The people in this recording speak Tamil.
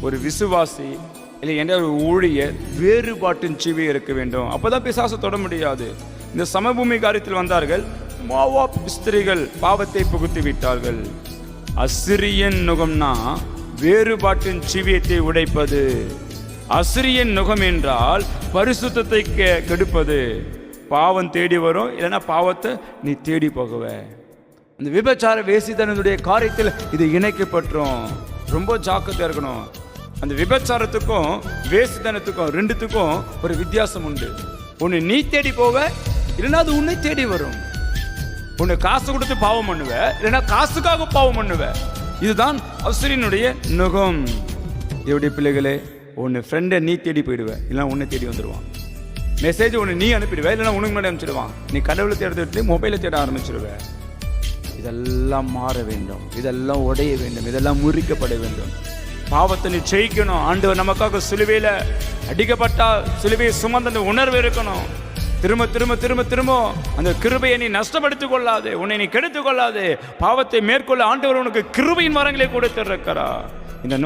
ஒரு விசுவாசி இல்லை என்ற ஒரு ஊழியர் வேறுபாட்டின் சிவி இருக்க வேண்டும். அப்போதான் பிசாசு தொட முடியாது. இந்த சமபூமி காரியத்தில் வந்தார்கள். மோவாப் ஸ்திரீகள் பாவத்தை புகுத்தி விட்டார்கள். அசிரியன் நுகம்னா வேறுபாட்டின் சிவியத்தை உடைப்பது. அசிரியன் நுகம் என்றால் பரிசுத்தத்தை கெ- கெடுப்பது. பாவம் தேடி வரும் இல்லைன்னா பாவத்தை நீ தேடி போகுவ. அந்த விபச்சார வேசித்தனத்துடைய காரியத்தில் இது இணைக்கப்பட்டுரும் ரொம்ப ஜாக்கிரதையாக இருக்கணும். அந்த விபச்சாரத்துக்கும் வேசுதனத்துக்கும் ரெண்டுத்துக்கும் ஒரு வித்தியாசம் உண்டு. ஒன்று நீ தேடி போவ இல்லைன்னா அது உன்னை தேடி வரும். ஒன்று காசு கொடுத்து பாவம் பண்ணுவ இல்லைன்னா காசுக்காக பாவம் பண்ணுவ. இதுதான் அசுரினுடைய நுகம். எப்படி பிள்ளைகளே ஒன்று ஃப்ரெண்டை நீ தேடி போயிடுவ இல்லைன்னா உன்னை தேடி வந்துடுவான் மெசேஜ் ஒன்று நீ அனுப்பிடுவேன் இல்லைன்னா உனக்கு முன்னாடி அனுப்பிச்சிடுவான். நீ கடவுளை தேடுறது மொபைலை தேட ஆரம்பிச்சிடுவ இதெல்லாம் மாற வேண்டும். இதெல்லாம் உடைய வேண்டும். இதெல்லாம் முறிக்கப்பட வேண்டும். பாவத்தை நீ ஜெயிக்கணும். ஆண்டவர் நமக்காக சிலுவையில அடிக்கப்பட்டால் சிலுவையை சுமந்த அந்த உணர்வு இருக்கணும். திரும்ப திரும்ப திரும்ப திரும்ப அந்த கிருபையை நீ நஷ்டப்படுத்திக் கொள்ளாது. உன்னை நீ கெடுத்துக் கொள்ளாது. பாவத்தை மேற்கொள்ள ஆண்டவர் உனக்கு கிருபையின் மரங்களை கொடுத்திருக்கிறார். இந்த